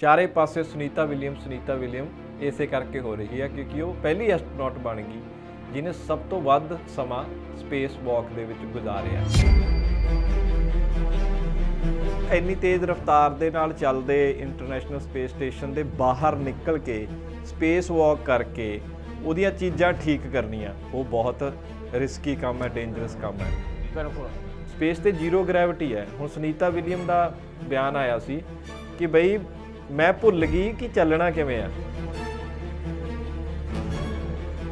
ਚਾਰੇ ਪਾਸੇ Sunita William Sunita William ਇਸੇ ਕਰਕੇ ਹੋ ਰਹੀ ਹੈ ਕਿਉਂਕਿ ਉਹ ਪਹਿਲੀ ਐਸਟਰੋਨੌਟ ਬਣ ਗਈ ਜਿਨੇ ਸਭ ਤੋਂ ਵੱਧ ਸਮਾਂ ਸਪੇਸ ਵਾਕ ਦੇ ਵਿੱਚ ਗੁਜ਼ਾਰਿਆ। ਇੰਨੀ ਤੇਜ਼ ਰਫ਼ਤਾਰ ਦੇ ਨਾਲ ਚੱਲਦੇ ਇੰਟਰਨੈਸ਼ਨਲ ਸਪੇਸ ਸਟੇਸ਼ਨ ਦੇ ਬਾਹਰ ਨਿਕਲ ਕੇ ਸਪੇਸ ਵਾਕ ਕਰਕੇ ਉਹਦੀਆਂ ਚੀਜ਼ਾਂ ਠੀਕ ਕਰਨੀਆਂ ਉਹ ਬਹੁਤ ਰਿਸਕੀ ਕੰਮ ਹੈ ਡੇਂਜਰਸ ਕੰਮ ਹੈ। ਬਿਲਕੁਲ। ਸਪੇਸ ਤੇ ਜ਼ੀਰੋ ਗ੍ਰੈਵਿਟੀ ਹੈ। ਹੁਣ ਸੁਨੀਤਾ ਵਿਲੀਅਮ ਦਾ ਬਿਆਨ ਆਇਆ ਸੀ ਕਿ ਬਈ ਮੈਂ ਭੁੱਲ ਗਈ ਕਿ ਚੱਲਣਾ ਕਿਵੇਂ ਆ।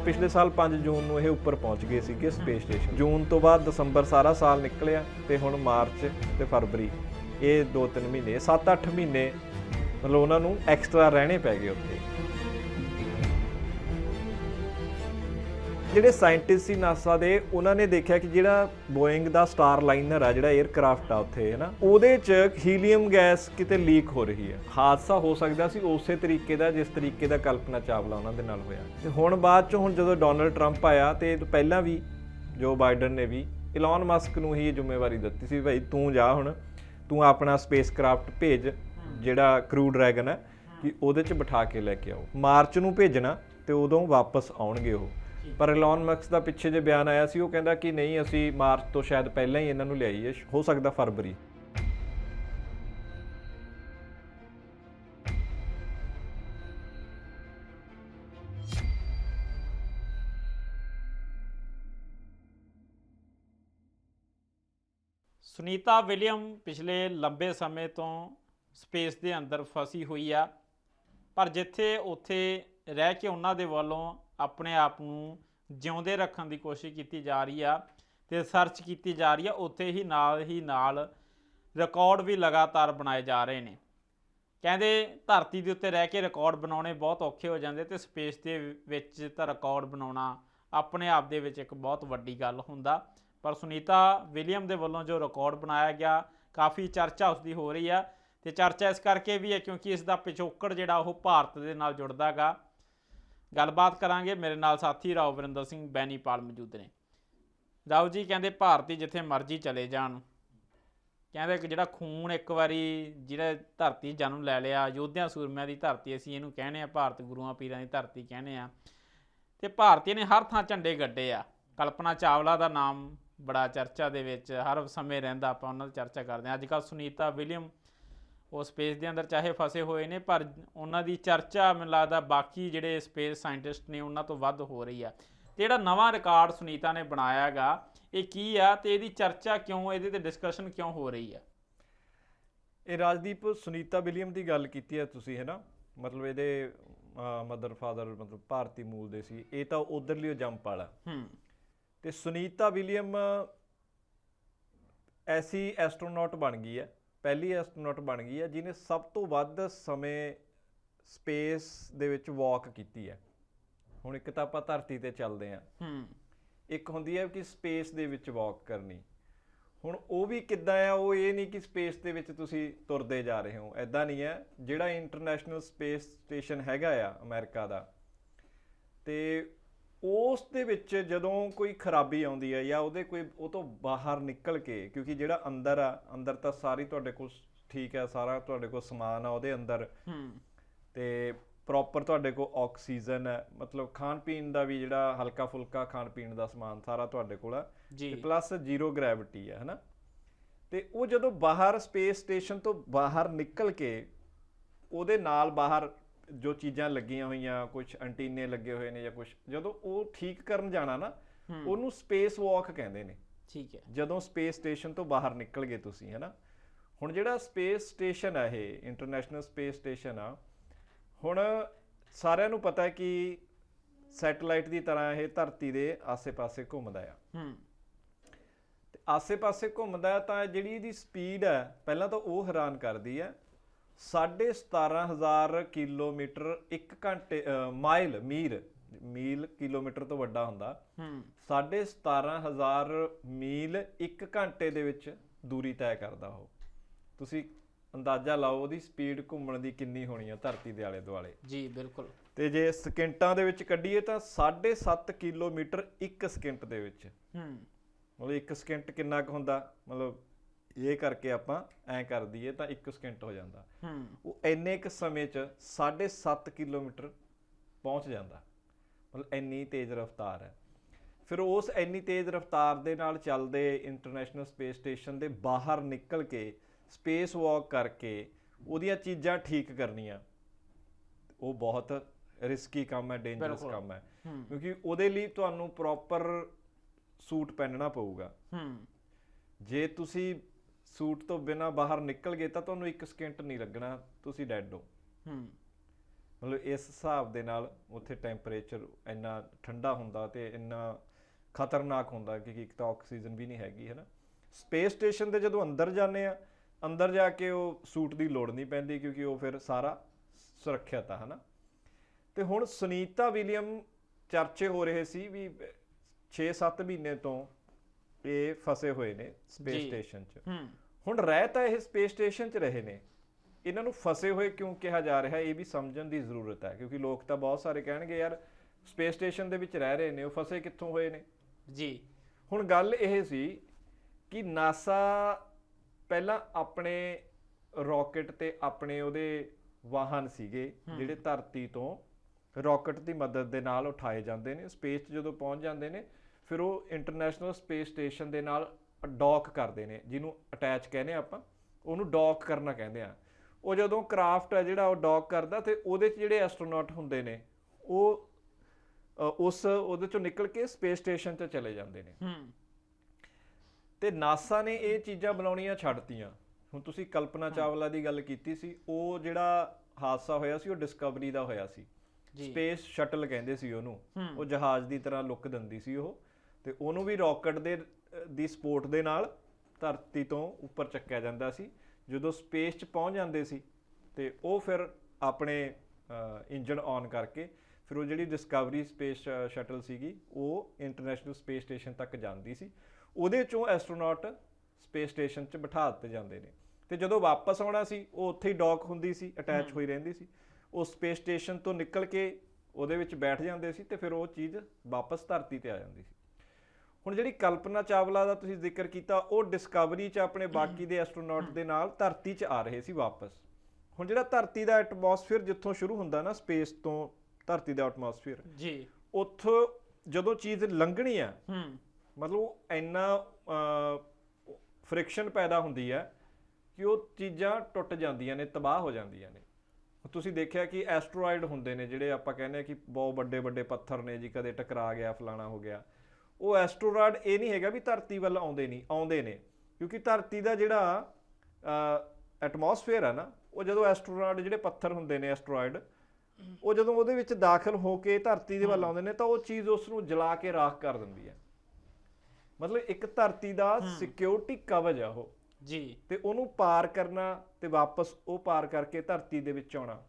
ਪਿਛਲੇ ਸਾਲ 5 ਜੂਨ ਨੂੰ ਇਹ ਉੱਪਰ ਪਹੁੰਚ ਗਏ ਸੀਗੇ ਸਪੇਸ ਸਟੇਸ਼ਨ ਜੂਨ ਤੋਂ ਬਾਅਦ ਦਸੰਬਰ ਸਾਰਾ ਸਾਲ ਨਿਕਲਿਆ ਤੇ ਹੁਣ ਮਾਰਚ ਤੇ ਫਰਵਰੀ, ਇਹ 2-3 ਮਹੀਨੇ 7-8 ਮਹੀਨੇ ਮਤਲਬ ਉਹਨਾਂ ਨੂੰ ਐਕਸਟਰਾ ਰਹਿਣੇ ਪੈ ਗਏ ਉੱਥੇ। ਜਿਹੜੇ ਸਾਇੰਟਿਸਟ ਸੀ ਨਾਸਾ ਦੇ, ਉਹਨਾਂ ਨੇ ਦੇਖਿਆ ਕਿ ਜਿਹੜਾ ਬੋਇੰਗ ਦਾ ਸਟਾਰ ਲਾਈਨਰ ਆ, ਜਿਹੜਾ 에ਅਰਕ੍ਰਾਫਟ ਆ ਉੱਥੇ ਹੈ ਨਾ ਉਹਦੇ 'ਚ ਹੀਲੀਅਮ ਗੈਸ ਕਿਤੇ ਲੀਕ ਹੋ ਰਹੀ ਹੈ ਹਾਦਸਾ ਹੋ ਸਕਦਾ ਸੀ ਉਸੇ ਤਰੀਕੇ ਦਾ, ਜਿਸ ਤਰੀਕੇ ਦਾ ਕਲਪਨਾ ਚਾਵਲਾ ਉਹਨਾਂ ਦੇ ਨਾਲ ਹੋਇਆ। ਤੇ ਹੁਣ ਬਾਅਦ 'ਚ ਹੁਣ ਜਦੋਂ ਡੋਨਲਡ ਟਰੰਪ ਆਇਆ, ਤੇ ਪਹਿਲਾਂ ਵੀ ਜੋ ਬਾਈਡਨ ਨੇ ਵੀ ਇਲਨ ਮਸਕ ਨੂੰ ਹੀ ਇਹ ਜ਼ਿੰਮੇਵਾਰੀ ਦਿੱਤੀ ਸੀ ਭਾਈ ਤੂੰ ਜਾ ਹੁਣ, ਤੂੰ ਆਪਣਾ ਸਪੇਸਕ੍ਰਾਫਟ ਭੇਜ, ਜਿਹੜਾ ਕਰੂ ਡਰੈਗਨ ਹੈ ਕਿ ਉਹਦੇ 'ਚ ਬਿਠਾ ਕੇ ਲੈ ਕੇ ਆਓ। ਮਾਰਚ ਨੂੰ ਭੇਜਣਾ ਤੇ ਉਦੋਂ ਵਾਪਸ ਆਉਣਗੇ ਉਹ। ਪਰ ਇਲਨ ਮਸਕ ਦਾ ਪਿੱਛੇ ਜੇ ਬਿਆਨ ਆਇਆ ਸੀ, ਉਹ ਕਹਿੰਦਾ ਕਿ ਨਹੀਂ, ਅਸੀਂ ਮਾਰਚ ਤੋਂ ਸ਼ਾਇਦ ਪਹਿਲਾਂ ਹੀ ਇਹਨਾਂ ਨੂੰ ਲਿਆਈਏ ਹੋ ਸਕਦਾ ਫਰਵਰੀ। ਸੁਨੀਤਾ ਵਿਲੀਅਮ ਪਿਛਲੇ ਲੰਬੇ ਸਮੇਂ ਤੋਂ ਸਪੇਸ ਦੇ ਅੰਦਰ ਫਸੀ ਹੋਈ ਆ, ਪਰ ਜਿੱਥੇ ਉੱਥੇ ਰਹਿ ਕੇ ਉਹਨਾਂ ਦੇ ਵੱਲੋਂ ਆਪਣੇ ਆਪ ਨੂੰ ਜਿਉਂਦੇ ਰੱਖਣ ਦੀ ਕੋਸ਼ਿਸ਼ ਕੀਤੀ ਜਾ ਰਹੀ ਆ ਤੇ ਸਰਚ ਕੀਤੀ ਜਾ ਰਹੀ ਆ, ਉੱਥੇ ਹੀ ਨਾਲ ਹੀ ਨਾਲ ਰਿਕਾਰਡ ਵੀ ਲਗਾਤਾਰ ਬਣਾਏ ਜਾ ਰਹੇ ਨੇ। ਕਹਿੰਦੇ ਧਰਤੀ ਦੇ ਉੱਤੇ ਰਹਿ ਕੇ ਰਿਕਾਰਡ ਬਣਾਉਣੇ ਬਹੁਤ ਔਖੇ ਹੋ ਜਾਂਦੇ ਤੇ ਸਪੇਸ ਦੇ ਵਿੱਚ ਤਾਂ ਰਿਕਾਰਡ ਬਣਾਉਣਾ ਆਪਣੇ ਆਪ ਦੇ ਵਿੱਚ ਇੱਕ ਬਹੁਤ ਵੱਡੀ ਗੱਲ ਹੁੰਦਾ। ਪਰ ਸੁਨੀਤਾ ਵਿਲੀਅਮ ਦੇ ਵੱਲੋਂ ਜੋ ਰਿਕਾਰਡ ਬਣਾਇਆ ਗਿਆ, ਕਾਫੀ ਚਰਚਾ ਉਸ ਦੀ ਹੋ ਰਹੀ ਆ ਤੇ ਚਰਚਾ ਇਸ ਕਰਕੇ ਵੀ ਹੈ ਕਿਉਂਕਿ ਇਸ ਦਾ ਪਿਛੋਕੜ ਜਿਹੜਾ ਉਹ ਭਾਰਤ ਦੇ ਨਾਲ ਜੁੜਦਾਗਾ ਗੱਲਬਾਤ ਕਰਾਂਗੇ। ਮੇਰੇ ਨਾਲ ਸਾਥੀ ਰਾਓ ਵਰਿੰਦਰ ਸਿੰਘ ਬੈਨੀਪਾਲ ਮੌਜੂਦ ਨੇ। ਰਾਓ ਜੀ ਕਹਿੰਦੇ ਭਾਰਤੀ ਜਿੱਥੇ ਮਰਜ਼ੀ ਚਲੇ ਜਾਣ। ਕਹਿੰਦੇ ਕਿ ਜਿਹੜਾ ਖੂਨ ਇੱਕ ਵਾਰੀ ਜਿਹੜਾ ਧਰਤੀ ਜਨਮ ਲੈ ਲਿਆ ਯੋਧਿਆਂ ਸੂਰਮਿਆਂ ਦੀ ਧਰਤੀ, ਅਸੀਂ ਇਹਨੂੰ ਕਹਿੰਦੇ ਆ ਭਾਰਤ ਗੁਰੂਆਂ ਪੀਰਾਂ ਦੀ ਧਰਤੀ ਕਹਿੰਦੇ ਆ ਤੇ ਭਾਰਤੀ ਨੇ ਹਰ ਥਾਂ ਝੰਡੇ ਗੱਡੇ ਆ। ਕਲਪਨਾ ਚਾਵਲਾ ਦਾ ਨਾਮ ਬੜਾ ਚਰਚਾ ਦੇ ਵਿੱਚ ਹਰ ਸਮੇਂ ਰਹਿੰਦਾ, ਆਪਾਂ ਉਹਨਾਂ ਦੀ ਚਰਚਾ ਕਰਦੇ ਆ ਅੱਜ ਕੱਲ੍ਹ ਸੁਨੀਤਾ ਵਿਲੀਅਮ ਉਹ ਸਪੇਸ ਦੇ ਅੰਦਰ ਚਾਹੇ ਫਸੇ ਹੋਏ ਨੇ ਪਰ ਉਹਨਾਂ ਦੀ ਚਰਚਾ ਮੈਨੂੰ ਲੱਗਦਾ ਬਾਕੀ ਜਿਹੜੇ ਸਪੇਸ ਸਾਇੰਟਿਸਟ ਨੇ ਉਹਨਾਂ ਤੋਂ ਵੱਧ ਹੋ ਰਹੀ ਆ। ਤੇ ਜਿਹੜਾ ਨਵਾਂ ਰਿਕਾਰਡ ਸੁਨੀਤਾ ਨੇ ਬਣਾਇਆ ਹੈਗਾ ਇਹ ਕੀ ਆ ਤੇ ਇਹਦੀ ਚਰਚਾ ਕਿਉਂ ਇਹਦੇ ਤੇ ਡਿਸਕਸ਼ਨ ਕਿਉਂ ਹੋ ਰਹੀ ਆ? ਇਹ ਰਾਜਦੀਪ ਸੁਨੀਤਾ ਵਿਲੀਅਮ ਦੀ ਗੱਲ ਕੀਤੀ ਹੈ ਤੁਸੀਂ ਹੈ ਨਾ? ਮਤਲਬ ਇਹਦੇ ਮਦਰ ਫਾਦਰ ਮਤਲਬ ਭਾਰਤੀ ਮੂਲ ਦੇ ਸੀ। ਇਹ ਤਾਂ ਉਧਰਲੀ ਜੰਪ ਵਾਲਾ। ਹੂੰ। ਤੇ ਸੁਨੀਤਾ ਵਿਲੀਅਮ ਐਸੀ ਐਸਟਰੋਨੌਟ ਬਣ ਗਈ ਹੈ ਪਹਿਲੀ ਐਸਟਰੋਨੌਟ ਬਣ ਗਈ ਹੈ ਜਿਨੇ ਸਭ ਤੋਂ ਵੱਧ ਸਮੇਂ ਸਪੇਸ ਦੇ ਵਿੱਚ ਵਾਕ ਕੀਤੀ ਹੈ। ਹੁਣ ਇੱਕ ਤਾਂ ਆਪਾਂ ਧਰਤੀ ਤੇ ਚੱਲਦੇ ਆਂ ਹੂੰ। ਇੱਕ ਹੁੰਦੀ ਹੈ ਕਿ ਸਪੇਸ ਦੇ ਵਿੱਚ ਵਾਕ ਕਰਨੀ। ਹੁਣ ਉਹ ਵੀ ਕਿੱਦਾਂ ਆ ਉਹ ਇਹ ਨਹੀਂ ਕਿ ਸਪੇਸ ਦੇ ਵਿੱਚ ਤੁਸੀਂ ਤੁਰਦੇ ਜਾ ਰਹੇ ਹੋ। ਐਦਾਂ ਨਹੀਂ ਹੈ। ਜਿਹੜਾ ਇੰਟਰਨੈਸ਼ਨਲ ਸਪੇਸ ਸਟੇਸ਼ਨ ਹੈਗਾ ਆ ਅਮਰੀਕਾ ਦਾ ਤੇ ਉਸ ਦੇ ਵਿੱਚ ਜਦੋਂ ਕੋਈ ਖਰਾਬੀ ਆਉਂਦੀ ਹੈ ਜਾਂ ਉਹਦੇ ਕੋਈ ਉਹ ਤੋਂ ਬਾਹਰ ਨਿਕਲ ਕੇ ਕਿਉਂਕਿ ਜਿਹੜਾ ਅੰਦਰ ਆ ਅੰਦਰ ਤਾਂ ਸਾਰੀ ਤੁਹਾਡੇ ਕੋਲ ਠੀਕ ਹੈ ਸਾਰਾ ਤੁਹਾਡੇ ਕੋਲ ਸਮਾਨ ਆ ਉਹਦੇ ਅੰਦਰ। ਹੂੰ। ਤੇ ਪ੍ਰੋਪਰ ਤੁਹਾਡੇ ਕੋਲ ਆਕਸੀਜਨ ਹੈ ਮਤਲਬ ਖਾਣ ਪੀਣ ਦਾ ਵੀ ਜਿਹੜਾ ਹਲਕਾ ਫੁਲਕਾ ਖਾਣ ਪੀਣ ਦਾ ਸਮਾਨ ਸਾਰਾ ਤੁਹਾਡੇ ਕੋਲ ਆ। ਤੇ ਪਲੱਸ ਜ਼ੀਰੋ ਗ੍ਰੈਵਿਟੀ ਹੈ ਹਨਾ? ਤੇ ਉਹ ਜਦੋਂ ਬਾਹਰ ਸਪੇਸ ਸਟੇਸ਼ਨ ਤੋਂ ਬਾਹਰ ਨਿਕਲ ਕੇ ਉਹਦੇ ਨਾਲ ਬਾਹਰ ਜੋ ਚੀਜ਼ਾਂ ਲੱਗੀਆਂ ਹੋਈਆਂ ਕੁਝ ਐਂਟੀਨੇ ਲੱਗੇ ਹੋਏ ਨੇ ਜਾਂ ਕੁਝ ਜਦੋਂ ਉਹ ਠੀਕ ਕਰਨ ਜਾਣਾ ਨਾ। ਉਹਨੂੰ ਸਪੇਸ ਵਾਕ ਕਹਿੰਦੇ ਨੇ। ਠੀਕ ਹੈ। ਜਦੋਂ ਸਪੇਸ ਸਟੇਸ਼ਨ ਤੋਂ ਬਾਹਰ ਨਿਕਲ ਗਏ ਤੁਸੀਂ ਹੈਨਾ? ਹੁਣ ਜਿਹੜਾ ਸਪੇਸ ਸਟੇਸ਼ਨ ਆ ਇਹ ਇੰਟਰਨੈਸ਼ਨਲ ਸਪੇਸ ਸਟੇਸ਼ਨ ਆ ਹੁਣ ਸਾਰਿਆਂ ਨੂੰ ਪਤਾ ਹੈ ਕਿ ਸੈਟੇਲਾਈਟ ਦੀ ਤਰ੍ਹਾਂ ਇਹ ਧਰਤੀ ਦੇ ਆਸੇ-ਪਾਸੇ ਘੁੰਮਦਾ ਆ। ਹੂੰ। ਤੇ ਆਸੇ-ਪਾਸੇ ਘੁੰਮਦਾ ਤਾਂ ਜਿਹੜੀ ਇਹਦੀ ਸਪੀਡ ਹੈ ਪਹਿਲਾਂ ਤਾਂ ਉਹ ਹੈਰਾਨ ਕਰਦੀ ਹੈ 17500 ਕਿਲੋਮੀਟਰ 1 ਘੰਟੇ ਮਾਈਲ ਮੀਲ ਮੀਲ ਕਿਲੋਮੀਟਰ ਤੋਂ ਵੱਡਾ ਹੁੰਦਾ। ਹੂੰ। 17500 ਮੀਲ 1 ਘੰਟੇ ਦੇ ਵਿੱਚ ਦੂਰੀ ਤੈਅ ਕਰਦਾ ਉਹ। ਤੁਸੀਂ ਅੰਦਾਜ਼ਾ ਲਾਓ ਉਹਦੀ ਸਪੀਡ ਘੁੰਮਣ ਦੀ ਕਿੰਨੀ ਹੋਣੀ ਆ ਧਰਤੀ ਦੇ ਆਲੇ ਦੁਆਲੇ। ਜੀ ਬਿਲਕੁਲ। ਤੇ ਜੇ ਸਕਿੰਟਾਂ ਦੇ ਵਿੱਚ ਕੱਢੀਏ ਤਾਂ 7.5 ਕਿਲੋਮੀਟਰ 1 ਸਕਿੰਟ ਦੇ ਵਿੱਚ। ਹੂੰ। ਮਤਲਬ 1 ਸਕਿੰਟ ਕਿੰਨਾ ਕੁ ਹੁੰਦਾ? ਮਤਲਬ ਇਹ ਕਰਕੇ ਆਪਾਂ ਐ ਕਰ ਦਈਏ ਤਾਂ 1 ਸਕਿੰਟ ਹੋ ਜਾਂਦਾ। ਹੂੰ। ਉਹ ਇੰਨੇ ਕੁ ਸਮੇਂ 'ਚ 7.5 ਕਿਲੋਮੀਟਰ ਪਹੁੰਚ ਜਾਂਦਾ। ਮਤਲਬ ਇੰਨੀ ਤੇਜ਼ ਰਫ਼ਤਾਰ ਹੈ। ਫਿਰ ਉਸ ਇੰਨੀ ਤੇਜ਼ ਰਫ਼ਤਾਰ ਦੇ ਨਾਲ ਚੱਲਦੇ ਇੰਟਰਨੈਸ਼ਨਲ ਸਪੇਸ ਸਟੇਸ਼ਨ ਦੇ ਬਾਹਰ ਨਿਕਲ ਕੇ ਸਪੇਸ ਵਾਕ ਕਰਕੇ ਉਹਦੀਆਂ ਚੀਜ਼ਾਂ ਠੀਕ ਕਰਨੀਆਂ। ਉਹ ਬਹੁਤ ਰਿਸਕੀ ਕੰਮ ਹੈ ਡੇਂਜਰਸ। ਕੰਮ ਹੈ। ਹੂੰ। ਕਿਉਂਕਿ ਉਹਦੇ ਲਈ ਤੁਹਾਨੂੰ ਪ੍ਰੋਪਰ ਸੂਟ ਪਹਿਨਣਾ ਪਊਗਾ। ਹੂੰ। ਜੇ ਤੁਸੀਂ ਸੂਟ ਤੋਂ ਬਿਨਾ ਬਾਹਰ ਨਿਕਲ ਗਏ ਤਾਂ ਤੁਹਾਨੂੰ 1 ਸਕਿੰਟ ਨਹੀਂ ਲੱਗਣਾ ਤੁਸੀਂ ਡੈਡ ਹੋ। ਹੂੰ। ਮਤਲਬ ਇਸ ਹਿਸਾਬ ਦੇ ਨਾਲ ਉੱਥੇ ਟੈਂਪਰੇਚਰ ਇੰਨਾ ਠੰਡਾ ਹੁੰਦਾ ਤੇ ਇੰਨਾ ਖਤਰਨਾਕ ਹੁੰਦਾ ਕਿ ਇੱਕ ਤਾਂ ਆਕਸੀਜਨ ਵੀ ਨਹੀਂ ਹੈਗੀ ਹੈ ਨਾ ਸਪੇਸ ਸਟੇਸ਼ਨ ਤੇ ਜਦੋਂ ਅੰਦਰ ਜਾਂਦੇ ਆ ਅੰਦਰ ਜਾ ਕੇ ਉਹ ਸੂਟ ਦੀ ਲੋੜ ਨਹੀਂ ਪੈਂਦੀ ਕਿਉਂਕਿ ਉਹ ਫਿਰ ਸਾਰਾ ਸੁਰੱਖਿਅਤ ਆ ਹਨਾ। ਤੇ ਹੁਣ ਸੁਨੀਤਾ ਵਿਲੀਅਮ ਚਰਚੇ ਹੋ ਰਹੇ ਸੀ ਵੀ 6-7 ਮਹੀਨੇ ਤੋਂ ਇਹ ਫਸੇ ਹੋਏ ਨੇ ਸਪੇਸ। ਸਟੇਸ਼ਨ 'ਚ। ਹੂੰ। ਹੁਣ ਰਹਿ ਤਾਂ ਇਹ ਸਪੇਸ ਸਟੇਸ਼ਨ 'ਚ ਰਹੇ ਨੇ। ਇਹਨਾਂ ਨੂੰ ਫਸੇ ਹੋਏ ਕਿਉਂ ਕਿਹਾ ਜਾ ਰਿਹਾ ਇਹ ਵੀ ਸਮਝਣ ਦੀ ਜ਼ਰੂਰਤ ਹੈ ਕਿਉਂਕਿ ਲੋਕ ਤਾਂ ਬਹੁਤ ਸਾਰੇ ਕਹਿਣਗੇ ਯਾਰ ਸਪੇਸ ਸਟੇਸ਼ਨ ਦੇ ਵਿੱਚ ਰਹਿ ਰਹੇ ਨੇ ਉਹ ਫਸੇ ਕਿੱਥੋਂ ਹੋਏ ਨੇ? ਜੀ। ਹੁਣ ਗੱਲ ਇਹ ਸੀ ਕਿ ਨਾਸਾ ਪਹਿਲਾਂ ਆਪਣੇ ਰਾਕਟ ਤੇ ਆਪਣੇ ਉਹਦੇ ਵਾਹਨ ਸੀਗੇ ਜਿਹੜੇ ਧਰਤੀ ਤੋਂ ਰਾਕਟ ਦੀ ਮਦਦ ਦੇ ਨਾਲ ਉਠਾਏ ਜਾਂਦੇ ਨੇ ਸਪੇਸ 'ਚ ਜਦੋਂ ਪਹੁੰਚ ਜਾਂਦੇ ਨੇ ਫਿਰ ਉਹ ਇੰਟਰਨੈਸ਼ਨਲ ਸਪੇਸ ਸਟੇਸ਼ਨ ਦੇ ਨਾਲ ਡੌਕ ਕਰਦੇ ਨੇ ਜਿਹਨੂੰ ਅਟੈਚ ਕਹਿੰਦੇ ਆ ਆਪਾਂ ਉਹਨੂੰ ਡੌਕ ਕਰਨਾ ਕਹਿੰਦੇ ਆ ਉਹ ਜਦੋਂ ਕਰਾਫਟ ਹੈ ਜਿਹੜਾ ਉਹ ਡੌਕ ਕਰਦਾ ਤੇ ਉਹਦੇ 'ਚ ਜਿਹੜੇ ਐਸਟਰੋਨੌਟ ਹੁੰਦੇ ਨੇ ਉਹ ਉਸ ਉਹਦੇ ਚੋਂ ਨਿਕਲ ਕੇ ਸਪੇਸ ਸਟੇਸ਼ਨ ਤੇ ਚਲੇ ਜਾਂਦੇ ਨੇ। ਹੂੰ। ਤੇ ਨਾਸਾ ਨੇ ਇਹ ਚੀਜ਼ਾਂ ਬਣਾਉਣੀਆਂ ਛੱਡਤੀਆਂ। ਹੁਣ ਤੁਸੀਂ ਕਲਪਨਾ ਚਾਵਲਾ ਦੀ ਗੱਲ ਕੀਤੀ ਸੀ ਉਹ ਜਿਹੜਾ ਹਾਦਸਾ ਹੋਇਆ ਸੀ ਉਹ ਡਿਸਕਵਰੀ ਦਾ ਹੋਇਆ ਸੀ। ਜੀ। ਸਪੇਸ ਸ਼ਟਲ ਕਹਿੰਦੇ ਸੀ ਉਹਨੂੰ। ਉਹ ਜਹਾਜ਼ ਦੀ ਤਰ੍ਹਾਂ ਲੁੱਕ ਦਿੰਦੀ ਸੀ ਉਹ। ਤੇ ਉਹਨੂੰ ਵੀ ਰਾਕਟ ਦੇ ਦੀ ਸਪੋਰਟ ਦੇ ਨਾਲ ਧਰਤੀ ਤੋਂ ਉੱਪਰ ਚੱਕਿਆ ਜਾਂਦਾ ਸੀ। ਜਦੋਂ ਸਪੇਸ 'ਚ ਪਹੁੰਚ ਜਾਂਦੇ ਸੀ ਤੇ ਉਹ ਫਿਰ ਆਪਣੇ ਇੰਜਨ ਔਨ ਕਰਕੇ ਫਿਰ ਉਹ ਜਿਹੜੀ ਡਿਸਕਵਰੀ ਸਪੇਸ ਸ਼ਟਲ ਸੀਗੀ ਉਹ ਇੰਟਰਨੈਸ਼ਨਲ ਸਪੇਸ ਸਟੇਸ਼ਨ ਤੱਕ ਜਾਂਦੀ ਸੀ। ਉਹਦੇ ਚੋਂ ਐਸਟਰੋਨੌਟ ਸਪੇਸ ਸਟੇਸ਼ਨ 'ਚ ਬਿਠਾ ਦਿੱਤੇ ਜਾਂਦੇ ਨੇ। ਤੇ ਜਦੋਂ ਵਾਪਸ ਆਉਣਾ ਸੀ ਉਹ ਉੱਥੇ ਹੀ ਡੌਕ ਹੁੰਦੀ ਸੀ ਅਟੈਚ ਹੋਈ ਰਹਿੰਦੀ ਸੀ। ਉਹ ਸਪੇਸ ਸਟੇਸ਼ਨ ਤੋਂ ਨਿਕਲ ਕੇ ਉਹਦੇ ਵਿੱਚ ਬੈਠ ਜਾਂਦੇ ਸੀ ਤੇ ਫਿਰ ਉਹ ਚੀਜ਼ ਵਾਪਸ ਧਰਤੀ ਤੇ ਆ ਜਾਂਦੀ ਸੀ। ਹੁਣ ਜਿਹੜੀ ਕਲਪਨਾ ਚਾਵਲਾ ਦਾ ਤੁਸੀਂ ਜ਼ਿਕਰ ਕੀਤਾ ਉਹ ਡਿਸਕਵਰੀ 'ਚ ਆਪਣੇ ਬਾਕੀ ਦੇ ਐਸਟਰੋਨੌਟ ਦੇ ਨਾਲ ਧਰਤੀ 'ਚ ਆ ਰਹੇ ਸੀ ਵਾਪਸ। ਹੁਣ ਜਿਹੜਾ ਧਰਤੀ ਦਾ ਐਟਮੋਸਫੇਅਰ ਜਿੱਥੋਂ ਸ਼ੁਰੂ ਹੁੰਦਾ ਨਾ ਸਪੇਸ ਤੋਂ ਧਰਤੀ ਦਾ ਐਟਮੋਸਫੇਅਰ ਜੀ। ਉੱਥੋਂ ਜਦੋਂ ਚੀਜ਼ ਲੰਘਣੀ ਆ ਹੂੰ। ਮਤਲਬ ਇੰਨਾ ਫ੍ਰਿਕਸ਼ਨ ਪੈਦਾ ਹੁੰਦੀ ਹੈ ਕਿ ਉਹ ਚੀਜ਼ਾਂ ਟੁੱਟ ਜਾਂਦੀਆਂ ਨੇ ਤਬਾਹ ਹੋ ਜਾਂਦੀਆਂ ਨੇ। ਤੁਸੀਂ ਦੇਖਿਆ ਕਿ ਐਸਟਰੋਇਡ ਹੁੰਦੇ ਨੇ ਜਿਹੜੇ ਆਪਾਂ ਕਹਿੰਦੇ ਆ ਕਿ ਬਹੁਤ ਵੱਡੇ ਵੱਡੇ ਪੱਥਰ ਨੇ ਜੀ ਕਦੇ ਟਕਰਾ ਗਿਆ ਫਲਾਣਾ ਹੋ ਗਿਆ। ਉਹ ਐਸਟਰੋਇਡ ਇਹ ਨਹੀਂ ਹੈਗਾ ਵੀ ਧਰਤੀ ਵੱਲ ਆਉਂਦੇ ਨਹੀਂ ਆਉਂਦੇ ਨੇ। ਕਿਉਂਕਿ ਧਰਤੀ ਦਾ ਜਿਹੜਾ ਐਟਮੋਸਫੇਅਰ ਹੈ ਨਾ ਉਹ ਜਦੋਂ ਐਸਟਰੋਇਡ ਜਿਹੜੇ ਪੱਥਰ ਹੁੰਦੇ ਨੇ ਐਸਟਰੋਇਡ ਉਹ ਜਦੋਂ ਉਹਦੇ ਵਿੱਚ ਦਾਖਲ ਹੋ ਕੇ ਧਰਤੀ ਦੇ ਵੱਲ ਆਉਂਦੇ ਨੇ ਤਾਂ ਉਹ ਚੀਜ਼ ਉਸ ਨੂੰ ਜਲਾ ਕੇ ਰਾਖ ਕਰ ਦਿੰਦੀ ਹੈ। ਮਤਲਬ ਇੱਕ ਧਰਤੀ ਦਾ ਸਿਕਿਉਰਿਟੀ ਕਵਚ ਆ ਉਹ। ਜੀ। ਤੇ ਉਹਨੂੰ ਪਾਰ ਕਰਨਾ ਤੇ ਵਾਪਸ ਉਹ ਪਾਰ ਕਰਕੇ ਧਰਤੀ ਦੇ ਵਿੱਚ ਆਉਣਾ।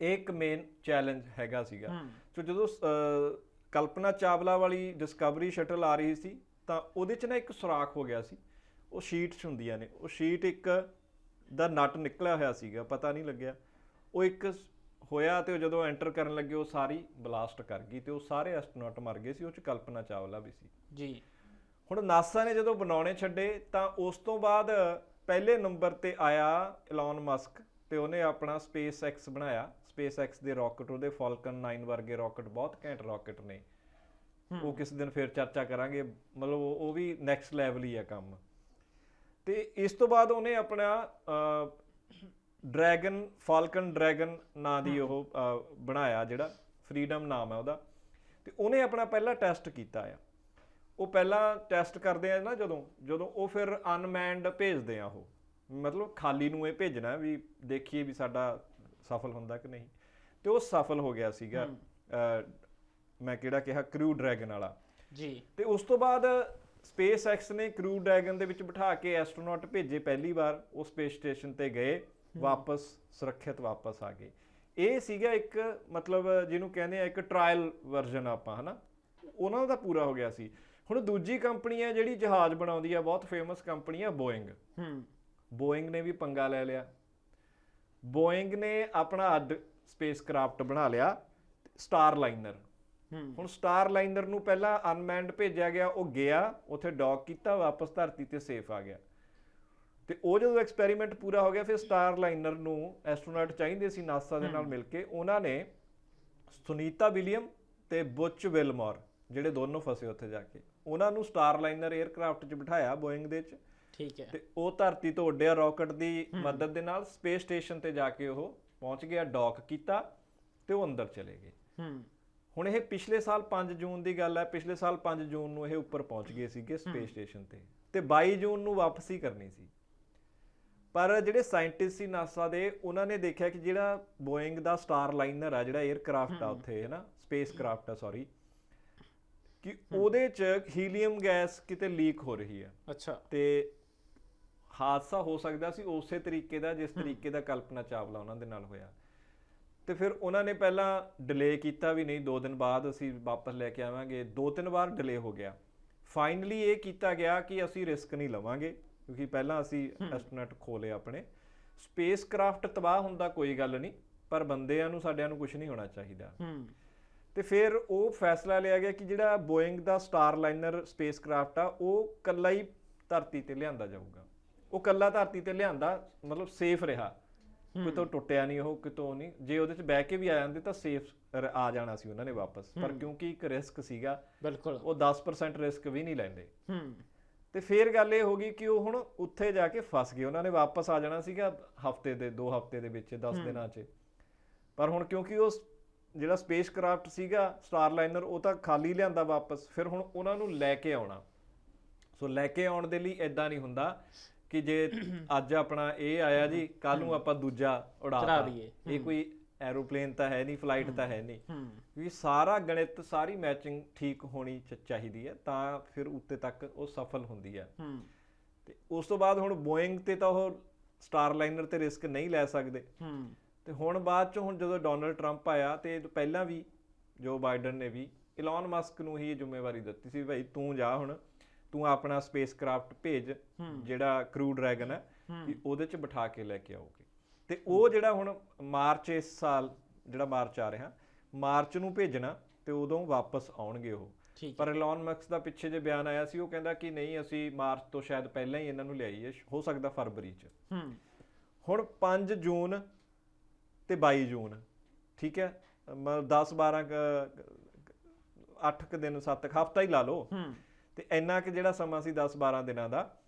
ਇਹ ਇੱਕ ਮੇਨ ਚੈਲੰਜ ਹੈਗਾ ਸੀਗਾ। ਸੋ ਜਦੋਂ ਕਲਪਨਾ ਚਾਵਲਾ ਵਾਲੀ ਡਿਸਕਵਰੀ ਸ਼ਟਲ ਆ ਰਹੀ ਸੀ ਤਾਂ ਉਹਦੇ 'ਚ ਨਾ ਇੱਕ ਸੁਰਾਖ ਹੋ ਗਿਆ ਸੀ। ਉਹ ਸ਼ੀਟਸ ਹੁੰਦੀਆਂ ਨੇ। ਉਹ ਸ਼ੀਟ ਇੱਕ ਦਾ ਨਟ ਨਿਕਲਿਆ ਹੋਇਆ ਸੀਗਾ ਪਤਾ ਨਹੀਂ ਲੱਗਿਆ। ਉਹ ਇੱਕ ਹੋਇਆ ਤੇ ਉਹ ਜਦੋਂ ਐਂਟਰ ਕਰਨ ਲੱਗੇ ਉਹ ਸਾਰੀ ਬਲਾਸਟ ਕਰ ਗਈ ਤੇ ਉਹ ਸਾਰੇ ਐਸਟਰੋਨੌਟ ਮਰ ਗਏ ਸੀ। ਉਹ 'ਚ ਕਲਪਨਾ ਚਾਵਲਾ ਵੀ ਸੀ। ਜੀ। ਹੁਣ ਨਾਸਾ ਨੇ ਜਦੋਂ ਬਣਾਉਣੇ ਛੱਡੇ ਤਾਂ ਉਸ ਤੋਂ ਬਾਅਦ ਪਹਿਲੇ ਨੰਬਰ ਤੇ ਆਇਆ ਇਲਨ ਮਸਕ ਤੇ ਉਹਨੇ ਆਪਣਾ ਸਪੇਸ ਐਕਸ ਬਣਾਇਆ। ਸਪੇਸ ਐਕਸ ਦੇ ਰਾਕਟ ਉਹਦੇ ਫਾਲਕਨ 9 ਵਰਗੇ ਰਾਕਟ ਬਹੁਤ ਘੈਂਟ ਰਾਕਟ ਨੇ। ਉਹ ਕਿਸੇ ਦਿਨ ਫਿਰ ਚਰਚਾ ਕਰਾਂਗੇ ਮਤਲਬ ਉਹ ਵੀ ਨੈਕਸਟ ਲੈਵਲ ਹੀ ਆ ਕੰਮ। ਤੇ ਇਸ ਤੋਂ ਬਾਅਦ ਉਹਨੇ ਆਪਣਾ ਡਰੈਗਨ ਫਾਲਕਨ ਡਰੈਗਨ ਨਾਂ ਦੀ ਉਹ ਬਣਾਇਆ ਜਿਹੜਾ ਫਰੀडम ਨਾਮ ਹੈ ਉਹਦਾ। ਤੇ ਉਹਨੇ ਆਪਣਾ ਪਹਿਲਾ ਟੈਸਟ ਕੀਤਾ ਆ। ਉਹ ਪਹਿਲਾਂ ਟੈਸਟ ਕਰਦੇ ਆ ਨਾ ਜਦੋਂ ਜਦੋਂ ਉਹ ਫਿਰ ਅਨਮੈਨਡ ਭੇਜਦੇ ਆ ਉਹ। ਮਤਲਬ ਖਾਲੀ ਨੂੰ ਇਹ ਭੇਜਣਾ ਵੀ ਦੇਖੀਏ ਵੀ ਸਾਡਾ ਸਫਲ ਹੁੰਦਾ ਕਿ ਨਹੀਂ? ਤੇ ਉਹ ਸਫਲ ਹੋ ਗਿਆ ਸੀਗਾ ਮੈਂ ਕਿਹੜਾ ਕਿਹਾ? ਕਰੂ ਡਰੈਗਨ ਵਾਲਾ। ਜੀ। ਤੇ ਉਸ ਤੋਂ ਬਾਅਦ ਸਪੇਸ ਐਕਸ ਨੇ ਕਰੂ ਡਰੈਗਨ ਦੇ ਵਿੱਚ ਬਿਠਾ ਕੇ ਐਸਟਰੋਨੌਟ ਭੇਜੇ ਪਹਿਲੀ ਵਾਰ। ਉਹ ਸਪੇਸ ਸਟੇਸ਼ਨ ਤੇ ਗਏ ਵਾਪਸ ਸੁਰੱਖਿਅਤ ਵਾਪਸ ਆ ਗਏ। ਇਹ ਸੀਗਾ ਇੱਕ ਮਤਲਬ ਜਿਹਨੂੰ ਕਹਿੰਦੇ ਆ ਇੱਕ ਟ੍ਰਾਇਲ ਵਰਜ਼ਨ ਆਪਾਂ ਹਨਾ? ਉਹਨਾਂ ਦਾ ਪੂਰਾ ਹੋ ਗਿਆ ਸੀ। ਹੁਣ ਦੂਜੀ ਕੰਪਨੀ ਹੈ ਜਿਹੜੀ ਜਹਾਜ਼ ਬਣਾਉਂਦੀ ਆ ਬਹੁਤ ਫੇਮਸ ਕੰਪਨੀ ਆ ਬੋਇੰਗ ਹੂੰ। ਬੋਇੰਗ ਨੇ ਵੀ ਪੰਗਾ ਲੈ ਲਿਆ। ਬੋਇੰਗ ਨੇ ਆਪਣਾ ਅੱਡ ਸਪੇਸਕ੍ਰਾਫਟ ਬਣਾ ਲਿਆ ਸਟਾਰ ਲਾਈਨਰ ਹੁਣ ਸਟਾਰ ਲਾਈਨਰ ਨੂੰ ਪਹਿਲਾਂ ਅਨਮੈਨਡ ਭੇਜਿਆ ਗਿਆ ਉਹ ਗਿਆ ਉੱਥੇ ਡੌਕ ਕੀਤਾ ਵਾਪਸ ਧਰਤੀ ਤੇ ਸੇਫ ਆ ਗਿਆ। ਤੇ ਉਹ ਜਦੋਂ ਐਕਸਪੈਰੀਮੈਂਟ ਪੂਰਾ ਹੋ ਗਿਆ ਫਿਰ ਸਟਾਰ ਲਾਈਨਰ ਨੂੰ ਐਸਟਰੋਨੌਟ ਚਾਹੀਦੇ ਸੀ ਨਾਸਾ ਦੇ ਨਾਲ ਮਿਲ ਕੇ ਉਹਨਾਂ ਨੇ ਸੁਨੀਤਾ ਵਿਲੀਅਮ ਤੇ ਬੁੱਚ ਵਿਲਮੋਰ ਜਿਹੜੇ ਦੋਨੋਂ ਫਸੇ ਉੱਥੇ ਜਾ ਕੇ ਉਹਨਾਂ ਨੂੰ ਸਟਾਰ ਲਾਈਨਰ 에ਅਰਕ੍ਰਾਫਟ 'ਚ ਬਿਠਾਇਆ ਬੋਇੰਗ ਦੇ 'ਚ। ਠੀਕ ਹੈ। ਤੇ ਉਹ ਧਰਤੀ ਤੋਂ ਉੱਡਿਆ ਰਾਕਟ ਦੀ ਮਦਦ ਦੇ ਨਾਲ ਸਪੇਸ ਸਟੇਸ਼ਨ ਤੇ ਜਾ ਕੇ ਉਹ ਪਹੁੰਚ ਗਿਆ ਡੌਕ ਕੀਤਾ ਤੇ ਉਹ ਅੰਦਰ ਚਲੇ ਗਏ। ਹੂੰ। ਹੁਣ ਇਹ ਪਿਛਲੇ ਸਾਲ 5 ਜੂਨ ਦੀ ਗੱਲ ਹੈ ਪਿਛਲੇ ਸਾਲ 5 ਜੂਨ ਨੂੰ ਇਹ ਉੱਪਰ ਪਹੁੰਚ ਗਏ ਸੀਗੇ ਸਪੇਸ ਸਟੇਸ਼ਨ ਤੇ ਤੇ 22 ਜੂਨ ਨੂੰ ਵਾਪਸੀ ਕਰਨੀ ਸੀ। ਪਰ ਜਿਹੜੇ ਸਾਇੰਟਿਸਟ ਸੀ ਨਾਸਾ ਦੇ ਉਹਨਾਂ ਨੇ ਦੇਖਿਆ ਕਿ ਜਿਹੜਾ ਬੋਇੰਗ ਦਾ ਸਟਾਰ ਲਾਈਨਰ ਆ ਜਿਹੜਾ 에ਅਰਕ੍ਰਾਫਟ ਆ ਉੱਥੇ ਹੈ। ਨਾ ਸਪੇਸ ਕ੍ਰਾਫਟ ਆ ਸੌਰੀ ਕਿ ਉਹਦੇ ਚ ਹੀਲੀਅਮ ਗੈਸ ਕਿਤੇ ਲੀਕ ਹੋ ਰਹੀ ਹੈ ਅੱਛਾ। ਤੇ ਹਾਦਸਾ ਹੋ ਸਕਦਾ ਸੀ ਉਸੇ ਤਰੀਕੇ ਦਾ ਜਿਸ ਤਰੀਕੇ ਦਾ ਕਲਪਨਾ ਚਾਵਲਾ ਉਹਨਾਂ ਦੇ ਨਾਲ ਹੋਇਆ। ਤੇ ਫਿਰ ਉਹਨਾਂ ਨੇ ਪਹਿਲਾਂ ਡਿਲੇ ਕੀਤਾ ਵੀ ਨਹੀਂ 2 ਦਿਨ ਬਾਅਦ ਅਸੀਂ ਵਾਪਸ ਲੈ ਕੇ ਆਵਾਂਗੇ। ਦੋ ਤਿੰਨ ਵਾਰ ਡਿਲੇ ਹੋ ਗਿਆ। ਫਾਈਨਲੀ ਇਹ ਕੀਤਾ ਗਿਆ ਕਿ ਅਸੀਂ ਰਿਸਕ ਨਹੀਂ ਲਵਾਂਗੇ ਕਿਉਂਕਿ ਪਹਿਲਾਂ ਅਸੀਂ ਐਸਟਰੋਨਟ ਖੋਲੇ ਆਪਣੇ। ਸਪੇਸ ਕ੍ਰਾਫਟ ਤਬਾਹ ਹੁੰਦਾ ਕੋਈ ਗੱਲ ਨਹੀਂ ਪਰ ਬੰਦਿਆਂ ਨੂੰ ਸਾਡਿਆਂ ਨੂੰ ਕੁਝ ਨਹੀਂ ਹੋਣਾ ਚਾਹੀਦਾ। ਤੇ ਫਿਰ ਉਹ ਫੈਸਲਾ ਲਿਆ ਗਿਆ ਕਿ ਜਿਹੜਾ ਬੋਇੰਗ ਦਾ ਸਟਾਰ ਲਾਈਨਰ ਸਪੇਸ ਕ੍ਰਾਫਟ ਆ ਉਹ ਕੱਲਾ ਹੀ ਧਰਤੀ ਤੇ ਲਿਆਂਦਾ ਜਾਊਗਾ। ਉਹ ਕੱਲਾ ਧਰਤੀ ਤੇ ਲਿਆਂਦਾ ਮਤਲਬ ਸੇਫ ਰਿਹਾ। ਕਿਤੋਂ ਟੁੱਟਿਆ ਨਹੀਂ ਉਹ ਕਿਤੋਂ ਨਹੀਂ। ਜੇ ਉਹਦੇ ਚ ਬਹਿ ਕੇ ਵੀ ਆ ਜਾਂਦੇ ਤਾਂ ਸੇਫ ਆ ਜਾਣਾ ਸੀ ਉਹਨਾਂ ਨੇ ਵਾਪਸ। ਪਰ ਕਿਉਂਕਿ ਇੱਕ ਰਿਸਕ ਸੀਗਾ ਬਿਲਕੁਲ। ਉਹ 10% ਰਿਸਕ ਵੀ ਨਹੀਂ ਲੈਂਦੇ। ਹੂੰ। ਤੇ ਫਿਰ ਗੱਲ ਇਹ ਹੋ ਗਈ ਕਿ ਉਹ ਹੁਣ ਉੱਥੇ ਜਾ ਕੇ ਫਸ ਗਏ। ਉਹਨਾਂ ਨੇ ਵਾਪਸ ਆ ਜਾਣਾ ਸੀਗਾ ਹਫ਼ਤੇ ਦੇ 2 ਹਫ਼ਤੇ ਦੇ ਵਿੱਚ 10 ਦਿਨਾਂ 'ਚ। ਪਰ ਹੁਣ ਕਿਉਂਕਿ ਉਹ ਜਿਹੜਾ ਸਪੇਸ ਕਰਾਫਟ ਸੀਗਾ ਸਟਾਰ ਲਾਈਨਰ ਉਹ ਤਾਂ ਖਾਲੀ ਲਿਆਂਦਾ ਵਾਪਸ। ਫਿਰ ਹੁਣ ਉਹਨਾਂ ਨੂੰ ਲੈ ਕੇ ਆਉਣਾ। ਸੋ ਲੈ ਕੇ ਆਉਣ ਦੇ ਲਈ ਐਦਾਂ ਨਹੀਂ ਹੁੰਦਾ। ਕਿ ਜੇ ਅੱਜ ਆਪਣਾ ਇਹ ਆਇਆ ਜੀ ਕੱਲ ਨੂੰ ਆਪਾਂ ਦੂਜਾ ਚੜਾ ਉਡਾਤਾ ਦਈਏ। ਇਹ ਕੋਈ ਐਰੋਪਲੇਨ ਤਾਂ ਹੈ ਨਹੀਂ ਫਲਾਈਟ ਤਾਂ ਹੈ ਨਹੀਂ। ਵੀ ਸਾਰਾ ਗਣਿਤ ਸਾਰੀ ਮੈਚਿੰਗ ਠੀਕ ਹੋਣੀ ਚਾਹੀਦੀ ਹੈ ਤਾਂ ਫਿਰ ਉੱਤੇ ਤੱਕ ਉਹ ਸਫਲ ਹੁੰਦੀ ਹੈ। ਤੇ ਉਸ ਤੋਂ ਬਾਅਦ ਹੁਣ ਬੋਇੰਗ ਤੇ ਤਾਂ ਉਹ ਸਟਾਰ ਲਾਈਨਰ ਤੇ ਰਿਸਕ ਨਹੀਂ ਲੈ ਸਕਦੇ। ਤੇ ਹੁਣ ਬਾਅਦ ਚ ਹੁਣ ਜਦੋਂ ਡੋਨਲਡ ਟਰੰਪ ਆਇਆ ਤੇ ਪਹਿਲਾਂ ਵੀ ਜੋ ਬਾਈਡਨ ਨੇ ਵੀ ਇਲਨ ਮਸਕ ਨੂੰ ਹੀ ਇਹ ਜ਼ਿੰਮੇਵਾਰੀ ਦਿੱਤੀ ਸੀ ਭਾਈ ਤੂੰ ਜਾ ਹੁਣ। ਤੂੰ ਆਪਣਾ ਸਪੇਸ ਕਰਾਫਟ ਭੇਜ ਜਿਹੜਾ ਕਰੂ ਡਰੈਗਨ ਹੈ ਕਿ ਉਹਦੇ ਚ ਬਿਠਾ ਕੇ ਲੈ ਕੇ ਆਓਗੇ। ਤੇ ਉਹ ਜਿਹੜਾ ਹੁਣ ਮਾਰਚ ਇਸ ਸਾਲ ਜਿਹੜਾ ਮਾਰਚ ਆ ਰਿਹਾ ਮਾਰਚ ਨੂੰ ਭੇਜਣਾ ਤੇ ਉਦੋਂ ਵਾਪਸ ਆਉਣਗੇ ਉਹ। ਪਰ ਇਲਨ ਮਸਕ ਦਾ ਪਿੱਛੇ ਜੇ ਬਿਆਨ ਆਇਆ ਸੀ ਉਹ ਕਹਿੰਦਾ ਕਿ ਨਹੀਂ ਅਸੀਂ ਮਾਰਚ ਤੋਂ ਸ਼ਾਇਦ ਪਹਿਲਾਂ ਹੀ ਇਹਨਾਂ ਨੂੰ ਲਿਆਈਏ ਹੋ ਸਕਦਾ ਫਰਵਰੀ ਚ। ਹੁਣ 5 ਜੂਨ ਤੇ 22 ਜੂਨ ਠੀਕ ਹੈ? 10 12 8 ਕ ਦਿਨ 7 ਹਫਤਾ ਹੀ ਲਾ ਲਓ। ਤੇ ਇੰਨਾ ਕਿ ਜਿਹੜਾ ਸਮਾਂ ਸੀ 10 12 ਦਿਨਾਂ ਦਾ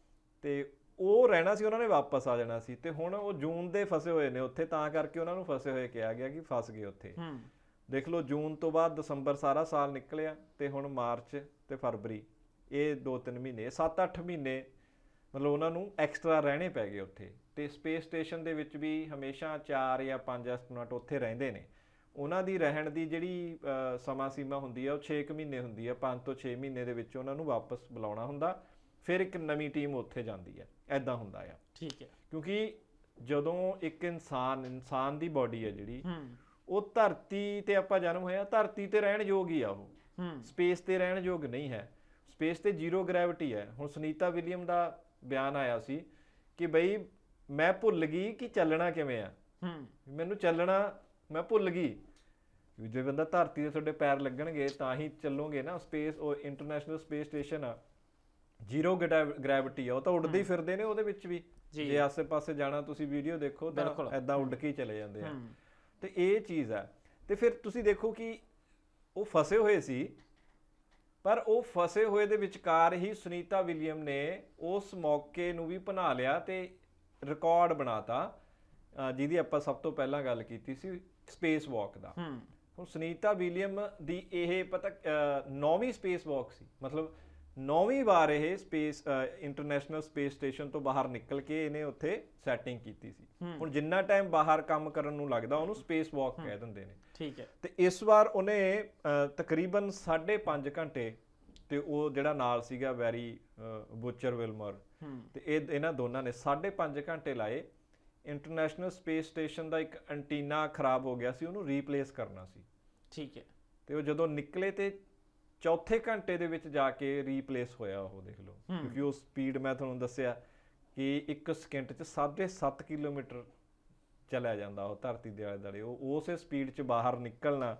ਤੇ ਉਹ ਰਹਿਣਾ ਸੀ ਉਹਨਾਂ ਨੇ ਵਾਪਸ ਆ ਜਾਣਾ ਸੀ। ਤੇ ਹੁਣ ਉਹ ਜੂਨ ਦੇ ਫਸੇ ਹੋਏ ਨੇ ਉੱਥੇ ਤਾਂ ਕਰਕੇ ਉਹਨਾਂ ਨੂੰ ਫਸੇ ਹੋਏ ਕਿਹਾ ਗਿਆ ਕਿ ਫਸ ਗਏ ਉੱਥੇ। ਹੂੰ। ਦੇਖ ਲਓ ਜੂਨ ਤੋਂ ਬਾਅਦ ਦਸੰਬਰ ਸਾਰਾ ਸਾਲ ਨਿਕਲਿਆ ਤੇ ਹੁਣ ਮਾਰਚ ਤੇ ਫਰਵਰੀ ਇਹ 2-3 ਮਹੀਨੇ 7-8 ਮਹੀਨੇ ਮਤਲਬ ਉਹਨਾਂ ਨੂੰ ਐਕਸਟਰਾ ਰਹਿਣੇ ਪੈ ਗਏ ਉੱਥੇ। ਤੇ ਸਪੇਸ ਸਟੇਸ਼ਨ ਦੇ ਵਿੱਚ ਵੀ ਹਮੇਸ਼ਾ 4 ਜਾਂ 5 ਐਸਟਰੋਨਟ ਉੱਥੇ ਰਹਿੰਦੇ ਨੇ। ਉਹਨਾਂ ਦੀ ਰਹਿਣ ਦੀ ਜਿਹੜੀ ਸਮਾਂ ਸੀਮਾ ਹੁੰਦੀ ਆ ਉਹ 6 ਮਹੀਨੇ ਹੁੰਦੀ ਆ। 5 ਤੋਂ 6 ਮਹੀਨੇ ਦੇ ਵਿੱਚ ਉਹਨਾਂ ਨੂੰ ਵਾਪਸ ਬੁਲਾਉਣਾ ਹੁੰਦਾ। ਫਿਰ ਇੱਕ ਨਵੀਂ ਟੀਮ ਉੱਥੇ ਜਾਂਦੀ ਆ। ਐਦਾਂ ਹੁੰਦਾ ਆ। ਠੀਕ ਹੈ ਕਿਉਂਕਿ ਜਦੋਂ ਇੱਕ ਇਨਸਾਨ ਇਨਸਾਨ ਦੀ ਬਾਡੀ ਹੈ ਜਿਹੜੀ ਹੂੰ। ਉਹ ਧਰਤੀ ਤੇ ਆਪਾਂ ਜਨਮ ਹੋਇਆ ਧਰਤੀ ਤੇ ਰਹਿਣ ਯੋਗ ਹੀ ਆ ਉਹ। ਹੂੰ। ਸਪੇਸ ਤੇ ਰਹਿਣ ਯੋਗ ਨਹੀਂ ਹੈ। ਸਪੇਸ ਤੇ ਜ਼ੀਰੋ ਗ੍ਰੈਵਿਟੀ ਹੈ। ਹੁਣ ਸੁਨੀਤਾ ਵਿਲੀਅਮ ਦਾ ਬਿਆਨ ਆਇਆ ਸੀ ਕਿ ਬਈ ਮੈਂ ਭੁੱਲ ਗਈ ਕਿ ਚੱਲਣਾ ਕਿਵੇਂ ਆ। ਹੂੰ। ਮੈਨੂੰ ਚੱਲਣਾ ਮੈਂ ਭੁੱਲ ਗਈ। ਜੇ ਬੰਦਾ ਧਰਤੀ ਤੇ ਤੁਹਾਡੇ ਪੈਰ ਲੱਗਣਗੇ ਤਾਂ ਹੀ ਚੱਲੋਗੇ ਨਾ। ਸਪੇਸ ਉਹ ਇੰਟਰਨੈਸ਼ਨਲ ਸਪੇਸ ਸਟੇਸ਼ਨ ਆ। ਜ਼ੀਰੋ ਗ੍ਰੈਵਿਟੀ ਆ ਉਹ ਤਾਂ ਉੱਡਦੇ ਹੀ ਫਿਰਦੇ ਨੇ ਉਹਦੇ ਵਿੱਚ ਵੀ। ਜੀ। ਆਸੇ-ਪਾਸੇ ਜਾਣਾ ਤੁਸੀਂ ਵੀਡੀਓ ਦੇਖੋ ਤਾਂ। ਐਦਾਂ ਉੱਡ ਕੇ ਚਲੇ ਜਾਂਦੇ ਆ। ਤੇ ਇਹ ਚੀਜ਼ ਹੈ ਤੇ ਫਿਰ ਤੁਸੀਂ ਦੇਖੋ ਕਿ ਉਹ ਫਸੇ ਹੋਏ ਸੀ ਪਰ ਉਹ ਫਸੇ ਹੋਏ ਦੇ ਵਿਚਕਾਰ ਹੀ ਸੁਨੀਤਾ ਵਿਲੀਅਮ ਨੇ ਉਸ ਮੌਕੇ ਨੂੰ ਵੀ ਬਣਾ ਲਿਆ ਤੇ ਰਿਕਾਰਡ ਬਣਾਤਾ। ਜਿਹਦੀ ਆਪਾਂ ਸਭ ਤੋਂ ਪਹਿਲਾਂ ਗੱਲ ਕੀਤੀ ਸੀ ਸਪੇਸ ਵਾਕ ਦਾ ਹੁਣ ਸੁਨੀਤਾ ਵਿਲੀਅਮ ਦੀ ਇਹ ਪਤਾ ਨੌਵੀਂ ਸਪੇਸ ਵਾਕ ਸੀ। ਮਤਲਬ ਨੌਵੀਂ ਵਾਰ ਇਹ ਸਪੇਸ ਇੰਟਰਨੈਸ਼ਨਲ ਸਪੇਸ ਸਟੇਸ਼ਨ ਤੋਂ ਬਾਹਰ ਨਿਕਲ ਕੇ ਇਹਨੇ ਉੱਥੇ ਸੈਟਿੰਗ ਕੀਤੀ ਸੀ। ਹੁਣ ਜਿੰਨਾ ਟਾਈਮ ਬਾਹਰ ਕੰਮ ਕਰਨ ਨੂੰ ਲੱਗਦਾ ਉਹਨੂੰ ਸਪੇਸ ਵਾਕ ਕਹਿ ਦਿੰਦੇ ਨੇ। ਠੀਕ ਹੈ। ਤੇ ਇਸ ਵਾਰ ਉਹਨੇ ਤਕਰੀਬਨ 5.5 ਘੰਟੇ ਤੇ ਉਹ ਜਿਹੜਾ ਨਾਲ ਸੀਗਾ ਵੈਰੀ ਬੁਚਰ ਵਿਲਮਰ ਤੇ ਇਹ ਇਹਨਾਂ ਦੋਨਾਂ ਨੇ 5.5 ਘੰਟੇ ਲਾਏ ਇੰਟਰਨੈਸ਼ਨਲ ਸਪੇਸ ਸਟੇਸ਼ਨ ਦਾ ਇੱਕ ਐਂਟੀਨਾ ਖਰਾਬ ਹੋ ਗਿਆ ਸੀ ਉਹਨੂੰ ਰੀਪਲੇਸ ਕਰਨਾ ਸੀ। ਠੀਕ ਹੈ। ਤੇ ਉਹ ਜਦੋਂ ਨਿਕਲੇ ਤੇ ਚੌਥੇ ਘੰਟੇ ਦੇ ਵਿੱਚ ਜਾ ਕੇ ਰੀਪਲੇਸ ਹੋਇਆ ਉਹ ਦੇਖ ਲਓ। ਕਿਉਂਕਿ ਉਹ ਸਪੀਡ ਮੈਂ ਤੁਹਾਨੂੰ ਦੱਸਿਆ ਕਿ 1 ਸਕਿੰਟ ਚ 7.5 ਕਿਲੋਮੀਟਰ ਚਲਿਆ ਜਾਂਦਾ ਉਹ ਧਰਤੀ ਦੇ ਆਲੇ ਦੁਆਲੇ। ਉਹ ਉਸੇ ਸਪੀਡ ਚ ਬਾਹਰ ਨਿਕਲਣਾ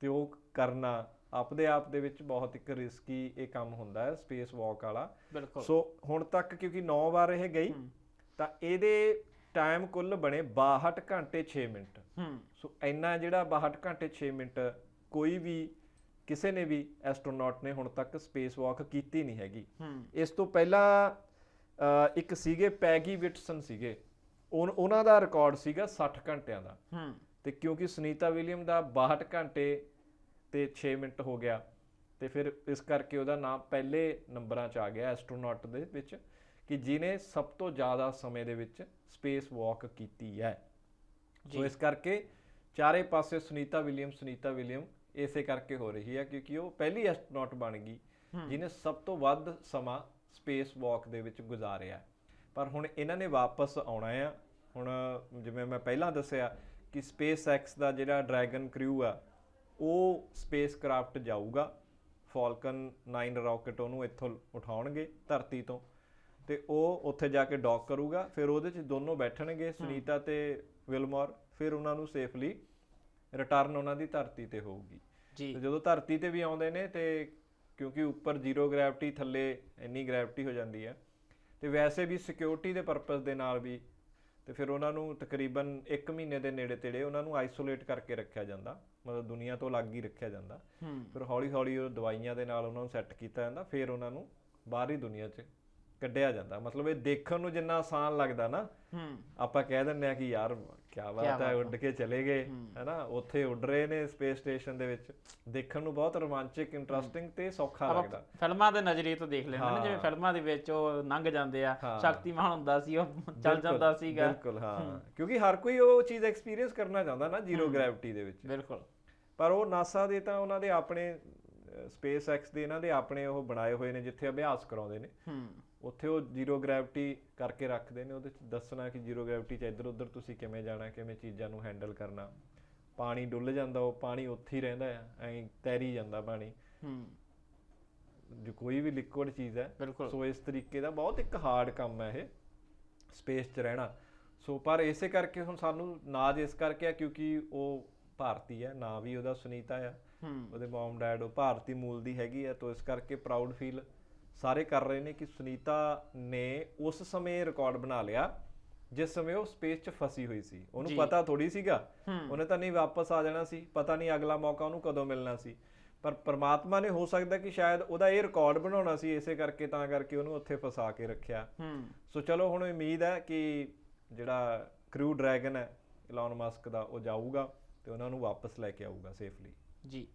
ਤੇ ਉਹ ਕਰਨਾ ਆਪਦੇ ਆਪ ਦੇ ਵਿੱਚ ਬਹੁਤ ਇੱਕ ਰਿਸਕੀ ਇਹ ਕੰਮ ਹੁੰਦਾ ਹੈ ਸਪੇਸ ਵਾਕ ਵਾਲਾ। ਸੋ ਹੁਣ ਤੱਕ ਕਿਉਂਕਿ 9 ਵਾਰ ਇਹ ਗਈ ਤਾਂ ਇਹਦੇ ਟਾਈਮ ਕੁੱਲ ਬਣੇ 62 ਘੰਟੇ 6 ਮਿੰਟ। ਹੂੰ। ਸੋ ਇੰਨਾ ਜਿਹੜਾ 62 ਘੰਟੇ 6 ਮਿੰਟ ਕੋਈ ਵੀ ਕਿਸੇ ਨੇ ਵੀ ਐਸਟਰੋਨੌਟ ਨੇ ਹੁਣ ਤੱਕ ਸਪੇਸ ਵਾਕ ਕੀਤੀ ਨਹੀਂ ਹੈਗੀ। ਇਸ ਤੋਂ ਪਹਿਲਾਂ ਇੱਕ ਸੀਗੇ ਪੈਗੀ ਵਿਟਸਨ ਸੀਗੇ। ਉਹਨਾਂ ਦਾ ਰਿਕਾਰਡ ਸੀਗਾ 60 ਘੰਟਿਆਂ ਦਾ। ਹੂੰ। ਤੇ ਕਿਉਂਕਿ ਸੁਨੀਤਾ ਵਿਲੀਅਮ ਦਾ 62 ਘੰਟੇ ਤੇ 6 ਮਿੰਟ ਹੋ ਗਿਆ ਤੇ ਫਿਰ ਇਸ ਕਰਕੇ ਉਹਦਾ ਨਾਮ ਪਹਿਲੇ ਨੰਬਰਾਂ 'ਚ ਆ ਗਿਆ ਐਸਟਰੋਨੌਟ ਦੇ ਵਿੱਚ ਕਿ ਜਿਨੇ ਸਭ ਤੋਂ ਜ਼ਿਆਦਾ ਸਮੇਂ ਦੇ ਵਿੱਚ ਸਪੇਸ ਵਾਕ ਕੀਤੀ ਹੈ। ਸੋ ਇਸ ਕਰਕੇ ਚਾਰੇ ਪਾਸੇ ਸੁਨੀਤਾ ਵਿਲੀਅਮ ਸੁਨੀਤਾ ਵਿਲੀਅਮ ਇਸੇ ਕਰਕੇ ਹੋ ਰਹੀ ਹੈ ਕਿਉਂਕਿ ਉਹ ਪਹਿਲੀ ਐਸਟਰੋਨੌਟ ਬਣ ਗਈ ਜਿਨੇ ਸਭ ਤੋਂ ਵੱਧ ਸਮਾਂ ਸਪੇਸ ਵਾਕ ਦੇ ਵਿੱਚ ਗੁਜ਼ਾਰਿਆ। ਪਰ ਹੁਣ ਇਹਨਾਂ ਨੇ ਵਾਪਸ ਆਉਣਾ ਆ। ਹੁਣ ਜਿਵੇਂ ਮੈਂ ਪਹਿਲਾਂ ਦੱਸਿਆ ਕਿ ਸਪੇਸ ਐਕਸ ਦਾ ਜਿਹੜਾ ਡਰੈਗਨ ਕ੍ਰਿਊ ਆ ਉਹ ਸਪੇਸ ਕਰਾਫਟ ਜਾਊਗਾ। ਫਾਲਕਨ 9 ਰਾਕਟ ਉਹਨੂੰ ਇੱਥੋਂ ਉਠਾਉਣਗੇ ਧਰਤੀ ਤੋਂ। ਤੇ ਉਹ ਉੱਥੇ ਜਾ ਕੇ ਡੌਕ ਕਰੂਗਾ ਫਿਰ ਉਹਦੇ 'ਚ ਦੋਨੋਂ ਬੈਠਣਗੇ ਸੁਨੀਤਾ ਤੇ ਵਿਲਮੋਰ ਫਿਰ ਉਹਨਾਂ ਨੂੰ ਸੇਫਲੀ ਰਿਟਰਨ ਉਹਨਾਂ ਦੀ ਧਰਤੀ ਤੇ ਹੋਊਗੀ। ਜੀ। ਤੇ ਜਦੋਂ ਧਰਤੀ ਤੇ ਵੀ ਆਉਂਦੇ ਨੇ ਤੇ ਕਿਉਂਕਿ ਉੱਪਰ ਜ਼ੀਰੋ ਗ੍ਰੈਵਿਟੀ ਥੱਲੇ ਇੰਨੀ ਗ੍ਰੈਵਿਟੀ ਹੋ ਜਾਂਦੀ ਹੈ ਤੇ ਵੈਸੇ ਵੀ ਸਿਕਿਉਰਿਟੀ ਦੇ ਪਰਪਸ ਦੇ ਨਾਲ ਵੀ ਤੇ ਫਿਰ ਉਹਨਾਂ ਨੂੰ ਤਕਰੀਬਨ 1 ਮਹੀਨੇ ਦੇ ਨੇੜੇ ਤੇੜੇ ਉਹਨਾਂ ਨੂੰ ਆਈਸੋਲੇਟ ਕਰਕੇ ਰੱਖਿਆ ਜਾਂਦਾ ਮਤਲਬ ਦੁਨੀਆ ਤੋਂ ਅਲੱਗ ਹੀ ਰੱਖਿਆ ਜਾਂਦਾ। ਫਿਰ ਹੌਲੀ ਹੌਲੀ ਉਹ ਦਵਾਈਆਂ ਦੇ ਨਾਲ ਉਹਨਾਂ ਨੂੰ ਸੈੱਟ ਕੀਤਾ ਜਾਂਦਾ ਫਿਰ ਉਹਨਾਂ ਨੂੰ ਬਾਹਰੀ ਦੁਨੀਆ 'ਚ ਕੱਢਿਆ ਜਾਂਦਾ। ਮਤਲਬ ਇਹ ਦੇਖਣ ਨੂੰ ਜਿੰਨਾ ਆਸਾਨ ਲੱਗਦਾ ਨਾ ਹੂੰ। ਆਪਾਂ ਕਹਿ ਦਿੰਦੇ ਆ ਕਿ ਯਾਰ ਕੀ ਬਾਤ ਹੈ ਉੱਡ ਕੇ ਚਲੇ ਗਏ ਹੈਨਾ ਉੱਥੇ ਉੱਡ ਰਹੇ ਨੇ ਸਪੇਸ ਸਟੇਸ਼ਨ ਦੇ ਵਿੱਚ। ਦੇਖਣ ਨੂੰ ਬਹੁਤ ਰੋਮਾਂਚਕ ਇੰਟਰਸਟਿੰਗ ਤੇ ਸੌਖਾ ਲੱਗਦਾ। ਫਿਲਮਾਂ ਦੇ ਨਜ਼ਰੀਏ ਤੋਂ ਦੇਖ ਲੈਂਦੇ ਨੇ ਜਿਵੇਂ ਫਿਲਮਾਂ ਦੇ ਵਿੱਚ ਉਹ ਲੰਘ ਜਾਂਦੇ ਆ ਸ਼ਕਤੀਮਾਨ ਹੁੰਦਾ ਸੀ ਉਹ ਚੱਲ ਜਾਂਦਾ ਸੀਗਾ। ਬਿਲਕੁਲ ਹਾਂ। ਕਿਉਂਕਿ ਹਰ ਕੋਈ ਉਹ ਚੀਜ਼ ਐਕਸਪੀਰੀਅੰਸ ਕਰਨਾ ਚਾਹੁੰਦਾ ਨਾ ਜ਼ੀਰੋ ਗ੍ਰੈਵਿਟੀ ਦੇ ਵਿੱਚ। ਬਿਲਕੁਲ। ਪਰ ਉਹ ਨਾਸਾ ਦੇ ਤਾਂ ਉਹਨਾਂ ਦੇ ਆਪਣੇ ਸਪੇਸ ਐਕਸ ਦੇ ਇਹਨਾਂ ਦੇ ਆਪਣੇ ਉਹ ਬਣਾਏ ਹੋਏ ਨੇ ਜਿੱਥੇ ਅਭਿਆਸ ਕਰਾਉਂਦੇ ਨੇ। ਹੂੰ। ਉੱਥੇ ਉਹ ਜ਼ੀਰੋ ਗ੍ਰੈਵਿਟੀ ਕਰਕੇ ਰੱਖਦੇ ਨੇ ਉਹਦੇ ਚ ਦੱਸਣਾ ਕਿ ਜ਼ੀਰੋ ਗ੍ਰੈਵਿਟੀ ਚ ਇੱਧਰ ਉੱਧਰ ਤੁਸੀਂ ਕਿਵੇਂ ਜਾਣਾ ਕਿਵੇਂ ਚੀਜ਼ਾਂ ਨੂੰ ਹੈਂਡਲ ਕਰਨਾ। ਪਾਣੀ ਡੁੱਲ ਜਾਂਦਾ ਉਹ ਪਾਣੀ ਉੱਥੇ ਹੀ ਰਹਿੰਦਾ ਐਂ ਤੈਰੀ ਜਾਂਦਾ ਪਾਣੀ। ਹੂੰ। ਜੋ ਕੋਈ ਵੀ ਲਿਕੁਇਡ ਚੀਜ਼ ਹੈ ਸੋ ਇਸ ਤਰੀਕੇ ਦਾ ਬਹੁਤ ਇੱਕ ਹਾਰਡ ਕੰਮ ਹੈ ਇਹ ਸਪੇਸ 'ਚ ਰਹਿਣਾ। ਸੋ ਪਰ ਇਸੇ ਕਰਕੇ ਹੁਣ ਸਾਨੂੰ ਨਾਜ ਇਸ ਕਰਕੇ ਆ ਕਿਉਂਕਿ ਉਹ ਭਾਰਤੀ ਹੈ ਨਾ ਵੀ ਉਹਦਾ ਸੁਨੀਤਾ ਆ। ਹੂੰ। ਉਹਦੇ ਮਮ ਡੈਡ ਉਹ ਭਾਰਤੀ ਮੂਲ ਦੀ ਹੈਗੀ ਆ ਤਾਂ ਇਸ ਕਰਕੇ ਪ੍ਰਾਊਡ ਫੀਲ ਸਾਰੇ ਕਰ ਰਹੇ ਨੇ ਕਿ ਸੁਨੀਤਾ ਨੇ ਉਸ ਸਮੇਂ ਰਿਕਾਰਡ ਬਣਾ ਲਿਆ ਜਿਸ ਸਮੇਂ ਉਹ ਸਪੇਸ 'ਚ ਫਸੀ ਹੋਈ ਸੀ। ਉਹਨੂੰ ਪਤਾ ਥੋੜੀ ਸੀਗਾ। ਉਹਨੇ ਤਾਂ ਨਹੀਂ ਵਾਪਸ ਆ ਜਾਣਾ ਸੀ ਪਤਾ ਨਹੀਂ ਅਗਲਾ ਮੌਕਾ ਉਹਨੂੰ ਕਦੋਂ ਮਿਲਣਾ ਸੀ। ਪਰ ਪ੍ਰਮਾਤਮਾ ਨੇ ਹੋ ਸਕਦਾ ਕਿ ਸ਼ਾਇਦ ਉਹਦਾ ਇਹ ਰਿਕਾਰਡ ਬਣਾਉਣਾ ਸੀ ਇਸੇ ਕਰਕੇ ਤਾਂ ਕਰਕੇ ਉਹਨੂੰ ਉੱਥੇ ਫਸਾ ਕੇ ਰੱਖਿਆ। ਸੋ ਚਲੋ ਹੁਣ ਉਮੀਦ ਹੈ ਕਿ ਜਿਹੜਾ ਕ੍ਰੂ ਡਰੈਗਨ ਹੈ ਇਲਨ ਮਸਕ ਦਾ ਉਹ ਜਾਊਗਾ ਤੇ ਉਹਨਾਂ ਨੂੰ ਵਾਪਸ ਲੈ ਕੇ ਆਊਗਾ ਸੇਫਲੀ ਜੀ।